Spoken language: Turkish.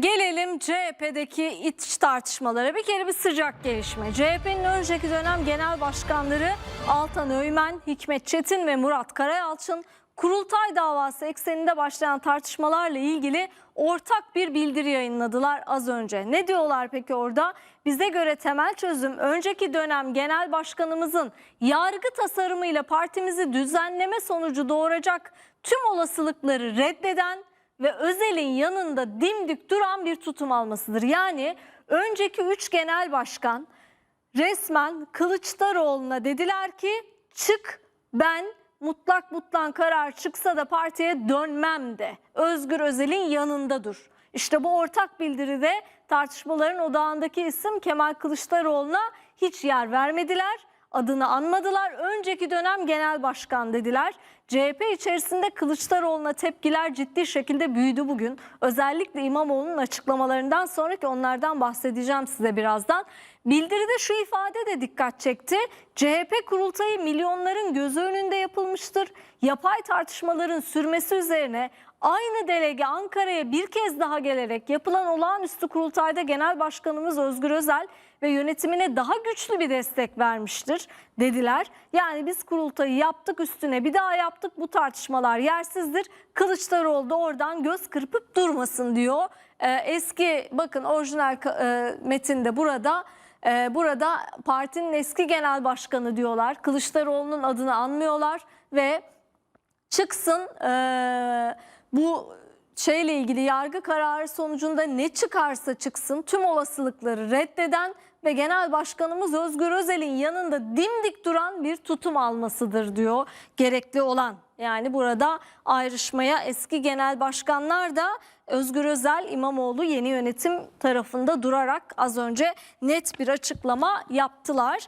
Gelelim CHP'deki iç tartışmalara. Bir kere bir sıcak gelişme. CHP'nin önceki dönem genel başkanları Altan Öğmen, Hikmet Çetin ve Murat Karayalçın kurultay davası ekseninde başlayan tartışmalarla ilgili ortak bir bildiri yayınladılar az önce. Ne diyorlar peki orada? Bize göre temel çözüm önceki dönem genel başkanımızın yargı tasarımıyla partimizi düzenleme sonucu doğuracak tüm olasılıkları reddeden ve Özel'in yanında dimdik duran bir tutum almasıdır. Yani önceki üç genel başkan resmen Kılıçdaroğlu'na dediler ki çık ben mutlak mutlak karar çıksa da partiye dönmem de. Özgür Özel'in yanında dur. İşte bu ortak bildiride tartışmaların odağındaki isim Kemal Kılıçdaroğlu'na hiç yer vermediler. Adını anmadılar. Önceki dönem genel başkan dediler. CHP içerisinde Kılıçdaroğlu'na tepkiler ciddi şekilde büyüdü bugün. Özellikle İmamoğlu'nun açıklamalarından sonra ki onlardan bahsedeceğim size birazdan. Bildiride şu ifade de dikkat çekti. CHP kurultayı milyonların gözü önünde yapılmıştır. Yapay tartışmaların sürmesi üzerine aynı delege Ankara'ya bir kez daha gelerek yapılan olağanüstü kurultayda Genel Başkanımız Özgür Özel ve yönetimine daha güçlü bir destek vermiştir dediler. Yani biz kurultayı yaptık üstüne bir daha yaptık bu tartışmalar yersizdir. Kılıçdaroğlu da oradan göz kırpıp durmasın diyor. Ee, eski bakın orijinal e, metinde burada ee, burada partinin eski genel başkanı diyorlar. Kılıçdaroğlu'nun adını anmıyorlar ve çıksın eee, bu şeyle ilgili yargı kararı sonucunda ne çıkarsa çıksın tüm olasılıkları reddeden ve genel başkanımız Özgür Özel'in yanında dimdik duran bir tutum almasıdır diyor gerekli olan. Yani burada ayrışmaya eski genel başkanlar da Özgür Özel İmamoğlu yeni yönetim tarafında durarak az önce net bir açıklama yaptılar.